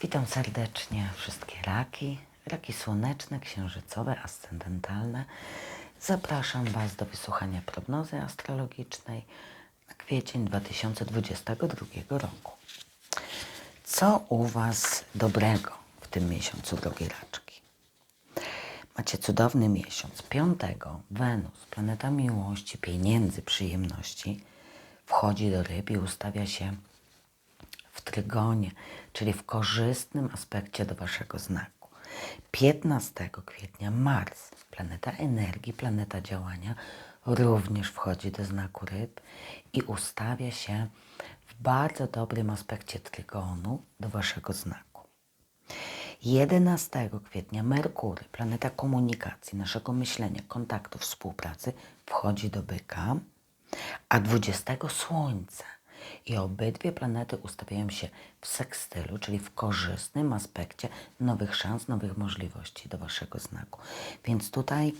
Witam serdecznie wszystkie raki, raki słoneczne, księżycowe, ascendentalne. Zapraszam Was do wysłuchania prognozy astrologicznej na kwiecień 2022 roku. Co u Was dobrego w tym miesiącu, drogie raczki? Macie cudowny miesiąc. Piątego Wenus, planeta miłości, pieniędzy, przyjemności, wchodzi do ryb i ustawia się w trygonie, czyli w korzystnym aspekcie do Waszego znaku. 15 kwietnia Mars, planeta energii, planeta działania, również wchodzi do znaku ryb i ustawia się w bardzo dobrym aspekcie trygonu do Waszego znaku. 11 kwietnia Merkury, planeta komunikacji, naszego myślenia, kontaktu, współpracy, wchodzi do byka, a 20 Słońce. I obydwie planety ustawiają się w sekstylu, czyli w korzystnym aspekcie nowych szans, nowych możliwości do Waszego znaku. Więc tutaj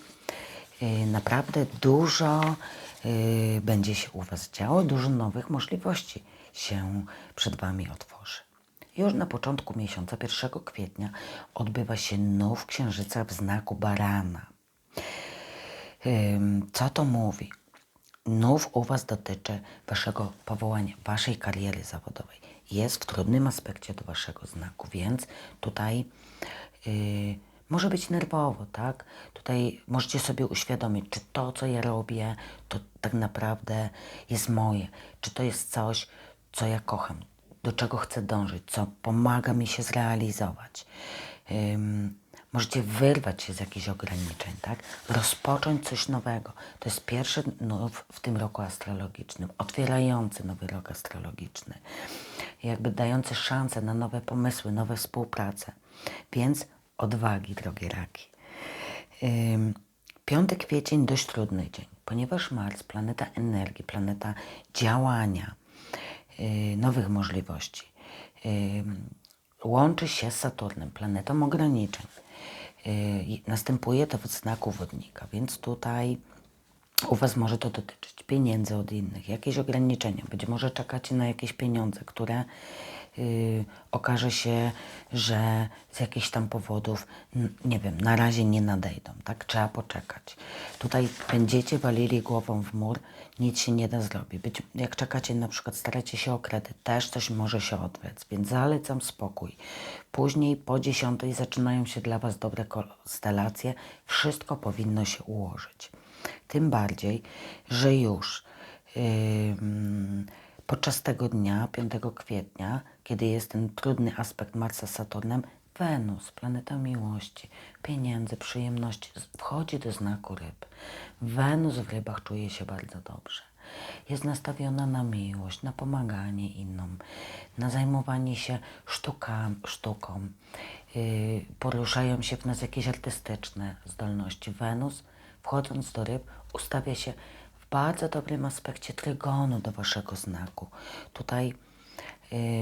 y, naprawdę dużo y, będzie się u Was działo, dużo nowych możliwości się przed Wami otworzy. Już na początku miesiąca, 1 kwietnia, odbywa się nów księżyca w znaku barana. Co to mówi? Nów u Was dotyczy Waszego powołania, Waszej kariery zawodowej. Jest w trudnym aspekcie do Waszego znaku, więc tutaj yy, może być nerwowo, tak? Tutaj możecie sobie uświadomić, czy to, co ja robię, to tak naprawdę jest moje. Czy to jest coś, co ja kocham, do czego chcę dążyć, co pomaga mi się zrealizować. Ym, możecie wyrwać się z jakichś ograniczeń, tak? Rozpocząć coś nowego. To jest pierwszy nów w tym roku astrologicznym, otwierający nowy rok astrologiczny, jakby dający szansę na nowe pomysły, nowe współprace. Więc odwagi, drogie raki. Ym, 5 kwiecień dość trudny dzień, ponieważ Mars, planeta energii, planeta działania, yy, nowych możliwości, łączy się z Saturnem, planetą ograniczeń. Yy, następuje to w znaku wodnika, więc tutaj u Was może to dotyczyć pieniędzy od innych, jakieś ograniczenia. Być może czekacie na jakieś pieniądze, które yy, okaże się, że z jakichś tam powodów, nie wiem, na razie nie nadejdą, tak? Trzeba poczekać. Tutaj będziecie walili głową w mur, nic się nie da zrobić. Być, jak czekacie na przykład, staracie się o kredyt, też coś może się odwlec, więc zalecam spokój. Później po dziesiątej zaczynają się dla Was dobre konstelacje, wszystko powinno się ułożyć. Tym bardziej, że już ym, podczas tego dnia, 5 kwietnia, kiedy jest ten trudny aspekt Marsa z Saturnem, Wenus, planeta miłości, pieniędzy, przyjemności, wchodzi do znaku ryb. Wenus w rybach czuje się bardzo dobrze. Jest nastawiona na miłość, na pomaganie innym, na zajmowanie się sztuka, sztuką. Yy, poruszają się w nas jakieś artystyczne zdolności. Wenus, wchodząc do ryb, ustawia się w bardzo dobrym aspekcie trygonu do waszego znaku. Tutaj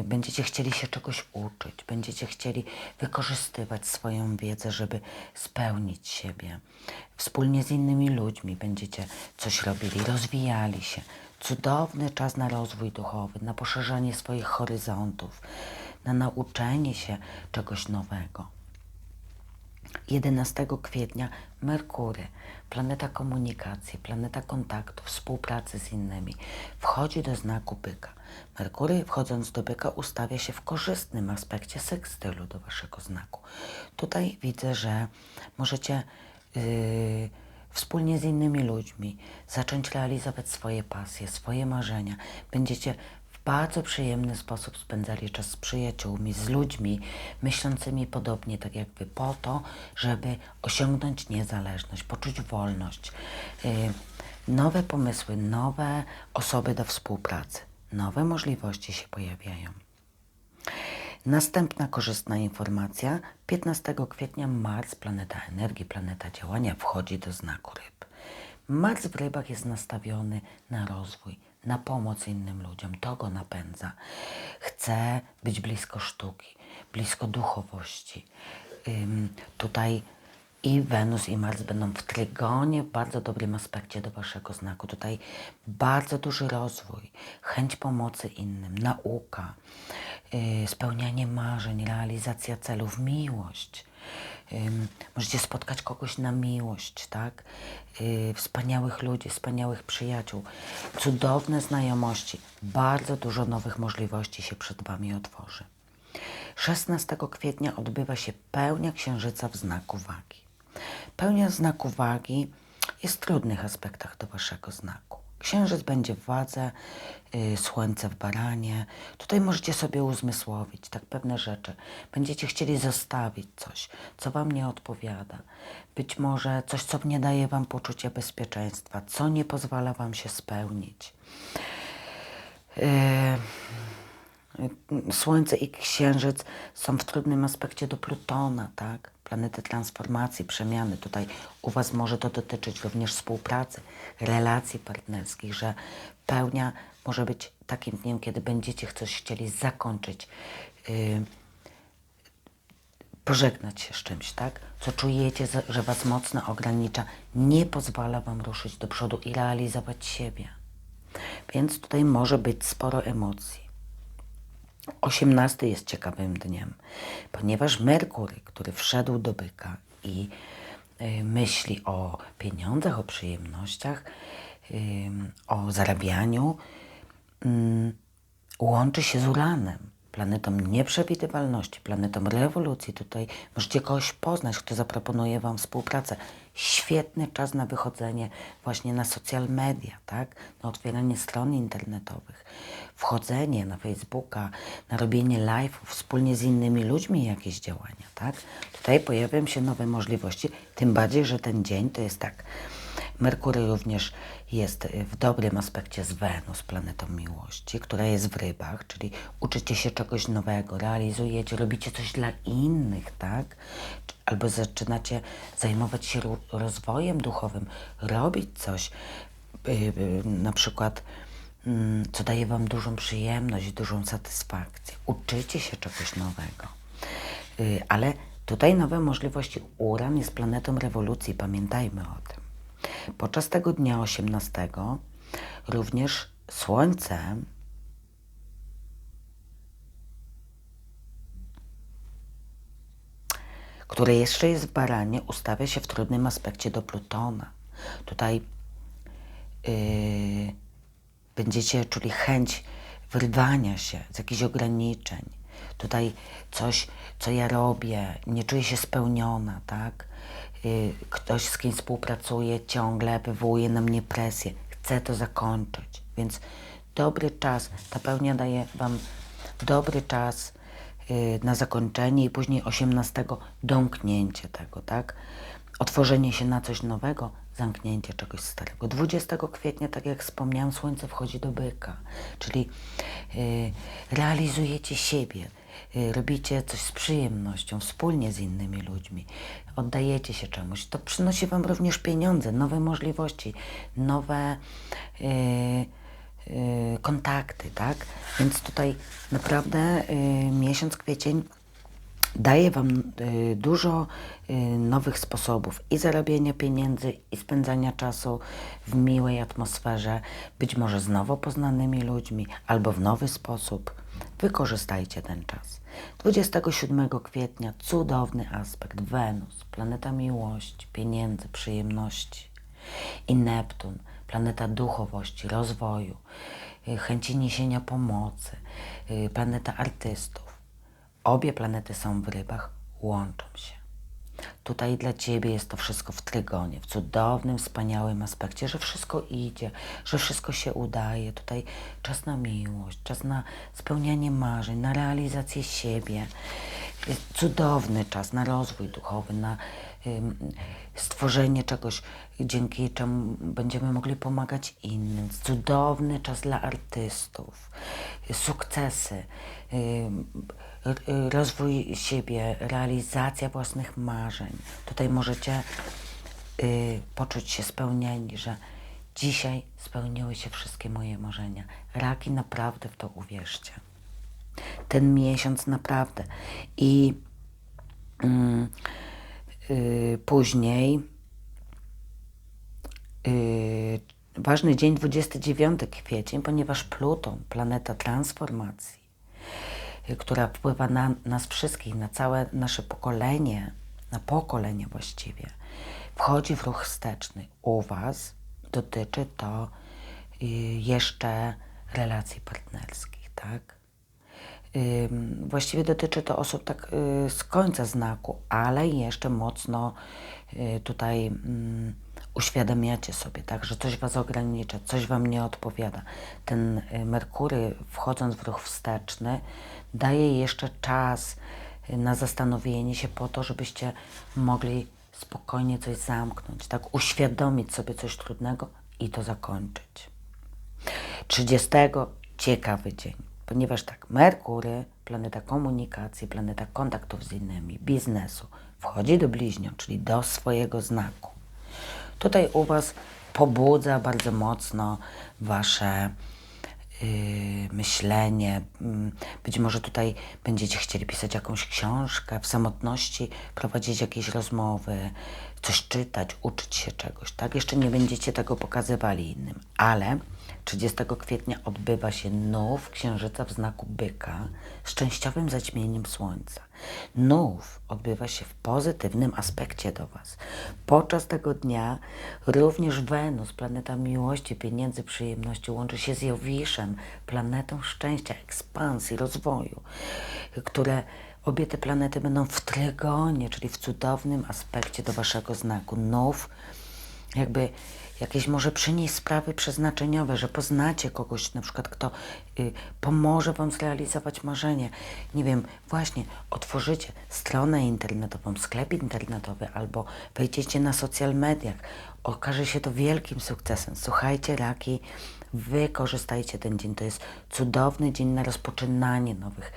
będziecie chcieli się czegoś uczyć, będziecie chcieli wykorzystywać swoją wiedzę, żeby spełnić siebie. Wspólnie z innymi ludźmi będziecie coś robili, rozwijali się. Cudowny czas na rozwój duchowy, na poszerzanie swoich horyzontów, na nauczenie się czegoś nowego. 11 kwietnia Merkury, planeta komunikacji, planeta kontaktu, współpracy z innymi, wchodzi do znaku byka. Merkury, wchodząc do byka, ustawia się w korzystnym aspekcie sekstylu do waszego znaku. Tutaj widzę, że możecie yy, wspólnie z innymi ludźmi zacząć realizować swoje pasje, swoje marzenia. Będziecie w bardzo przyjemny sposób spędzali czas z przyjaciółmi, z ludźmi myślącymi podobnie tak jak wy, po to, żeby osiągnąć niezależność, poczuć wolność. Yy, nowe pomysły, nowe osoby do współpracy, nowe możliwości się pojawiają. Następna korzystna informacja. 15 kwietnia Mars, planeta energii, planeta działania, wchodzi do znaku ryb. Mars w rybach jest nastawiony na rozwój, na pomoc innym ludziom. To go napędza. Chce być blisko sztuki, blisko duchowości. Tutaj i Wenus i Mars będą w trygonie, w bardzo dobrym aspekcie do Waszego znaku. Tutaj bardzo duży rozwój, chęć pomocy innym, nauka, yy, spełnianie marzeń, realizacja celów, miłość. Ym, możecie spotkać kogoś na miłość, tak? Yy, wspaniałych ludzi, wspaniałych przyjaciół, cudowne znajomości, bardzo dużo nowych możliwości się przed Wami otworzy. 16 kwietnia odbywa się pełnia księżyca w znaku wagi. Pełnia znaku wagi jest w trudnych aspektach do waszego znaku. Księżyc będzie w wadze, yy, słońce w baranie. Tutaj możecie sobie uzmysłowić tak pewne rzeczy. Będziecie chcieli zostawić coś, co wam nie odpowiada. Być może coś, co nie daje wam poczucia bezpieczeństwa, co nie pozwala wam się spełnić. Yy, Słońce i Księżyc są w trudnym aspekcie do Plutona, tak? Planety transformacji, przemiany. Tutaj u Was może to dotyczyć również współpracy, relacji partnerskich, że pełnia może być takim dniem, kiedy będziecie coś chcieli zakończyć, yy, pożegnać się z czymś, tak? Co czujecie, że- Was mocno ogranicza, nie pozwala Wam ruszyć do przodu i realizować siebie. Więc tutaj może być sporo emocji. 18 jest ciekawym dniem, ponieważ Merkury, który wszedł do byka i y, myśli o pieniądzach, o przyjemnościach, y, o zarabianiu, mm, łączy się z Uranem, planetą nieprzewidywalności, planetą rewolucji. Tutaj możecie kogoś poznać, kto zaproponuje Wam współpracę. Świetny czas na wychodzenie właśnie na social media, tak? Na otwieranie stron internetowych, wchodzenie na Facebooka, na robienie live'ów wspólnie z innymi ludźmi, jakieś działania, tak? Tutaj pojawią się nowe możliwości, tym bardziej, że ten dzień to jest tak. Merkury również jest y, w dobrym aspekcie z Wenus, planetą miłości, która jest w rybach, czyli uczycie się czegoś nowego, realizujecie, robicie coś dla innych, tak? Albo zaczynacie zajmować się rozwojem duchowym, robić coś, y, y, na przykład, mm, co daje Wam dużą przyjemność, dużą satysfakcję. Uczycie się czegoś nowego. Ale tutaj nowe możliwości. Uran jest planetą rewolucji, pamiętajmy o tym. Podczas tego dnia 18 również Słońce które jeszcze jest w baranie, ustawia się w trudnym aspekcie do Plutona. Tutaj yy, będziecie czuli chęć wyrwania się z jakichś ograniczeń. Tutaj coś, co ja robię, nie czuję się spełniona, tak? Yy, ktoś, z kim współpracuję, ciągle wywołuje na mnie presję. Chcę to zakończyć. Więc dobry czas, ta pełnia daje Wam dobry czas yy, na zakończenie i później 18 domknięcie tego, tak? Otworzenie się na coś nowego, zamknięcie czegoś starego. 20 kwietnia, tak jak wspomniałam, słońce wchodzi do byka, czyli yy, realizujecie siebie, robicie coś z przyjemnością, wspólnie z innymi ludźmi, oddajecie się czemuś. To przynosi Wam również pieniądze, nowe możliwości, nowe yy, yy, kontakty, tak? Więc tutaj naprawdę yy, miesiąc kwiecień daje Wam y, dużo y, nowych sposobów i zarabiania pieniędzy, i spędzania czasu w miłej atmosferze, być może z nowo poznanymi ludźmi, albo w nowy sposób. Wykorzystajcie ten czas. 27 kwietnia cudowny aspekt Wenus, planeta miłości, pieniędzy, przyjemności i Neptun, planeta duchowości, rozwoju, y, chęci niesienia pomocy, y, planeta artystów. Obie planety są w rybach, łączą się. Tutaj dla Ciebie jest to wszystko w trygonie, w cudownym, wspaniałym aspekcie, że wszystko idzie, że wszystko się udaje. Tutaj czas na miłość, czas na spełnianie marzeń, na realizację siebie. Jest cudowny czas na rozwój duchowy, na stworzenie czegoś, dzięki czemu będziemy mogli pomagać innym. Cudowny czas dla artystów, sukcesy, rozwój siebie, realizacja własnych marzeń. Tutaj możecie y, poczuć się spełnieni, że dzisiaj spełniły się wszystkie moje marzenia. Raki naprawdę w to uwierzcie. Ten miesiąc naprawdę. I mm, y, później y, ważny dzień 29 kwiecień, ponieważ Pluton, planeta transformacji, y, która wpływa na nas wszystkich, na całe nasze pokolenie, na pokolenie właściwie, wchodzi w ruch wsteczny. U Was dotyczy to jeszcze relacji partnerskich, tak? Właściwie dotyczy to osób tak y, z końca znaku, ale jeszcze mocno y, tutaj mm, uświadamiacie sobie, tak, że coś Was ogranicza, coś Wam nie odpowiada. Ten y, Merkury, wchodząc w ruch wsteczny, daje jeszcze czas na zastanowienie się po to, żebyście mogli spokojnie coś zamknąć, tak, uświadomić sobie coś trudnego i to zakończyć. 30 ciekawy dzień, ponieważ tak, Merkury, planeta komunikacji, planeta kontaktów z innymi, biznesu, wchodzi do bliźniąt, czyli do swojego znaku. Tutaj u Was pobudza bardzo mocno Wasze yy, myślenie. Mm, Być może tutaj będziecie chcieli pisać jakąś książkę, w samotności prowadzić jakieś rozmowy, coś czytać, uczyć się czegoś, tak? Jeszcze nie będziecie tego pokazywali innym, ale 30 kwietnia odbywa się nów księżyca w znaku byka z częściowym zaćmieniem słońca. Nów odbywa się w pozytywnym aspekcie do Was. Podczas tego dnia również Wenus, planeta miłości, pieniędzy, przyjemności, łączy się z Jowiszem, planetą szczęścia, ekspansji, rozwoju, które obie te planety będą w trygonie, czyli w cudownym aspekcie do Waszego znaku. Nów jakby jakieś może przynieść sprawy przeznaczeniowe, że poznacie kogoś na przykład, kto y, pomoże Wam zrealizować marzenie. Nie wiem, właśnie otworzycie stronę internetową, sklep internetowy albo wejdziecie na social mediach. Okaże się to wielkim sukcesem. Słuchajcie, raki, wykorzystajcie ten dzień. To jest cudowny dzień na rozpoczynanie nowych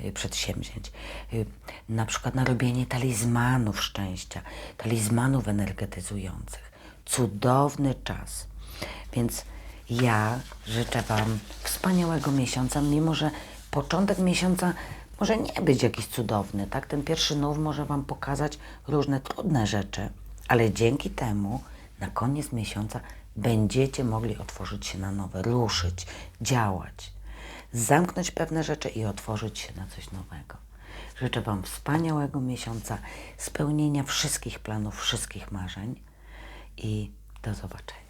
y, przedsięwzięć. Y, Na przykład na robienie talizmanów szczęścia, talizmanów energetyzujących. Cudowny czas. Więc ja życzę Wam wspaniałego miesiąca, mimo że początek miesiąca może nie być jakiś cudowny, tak? Ten pierwszy nów może Wam pokazać różne trudne rzeczy, ale dzięki temu na koniec miesiąca będziecie mogli otworzyć się na nowe, ruszyć, działać, zamknąć pewne rzeczy i otworzyć się na coś nowego. Życzę Wam wspaniałego miesiąca, spełnienia wszystkich planów, wszystkich marzeń i do zobaczenia.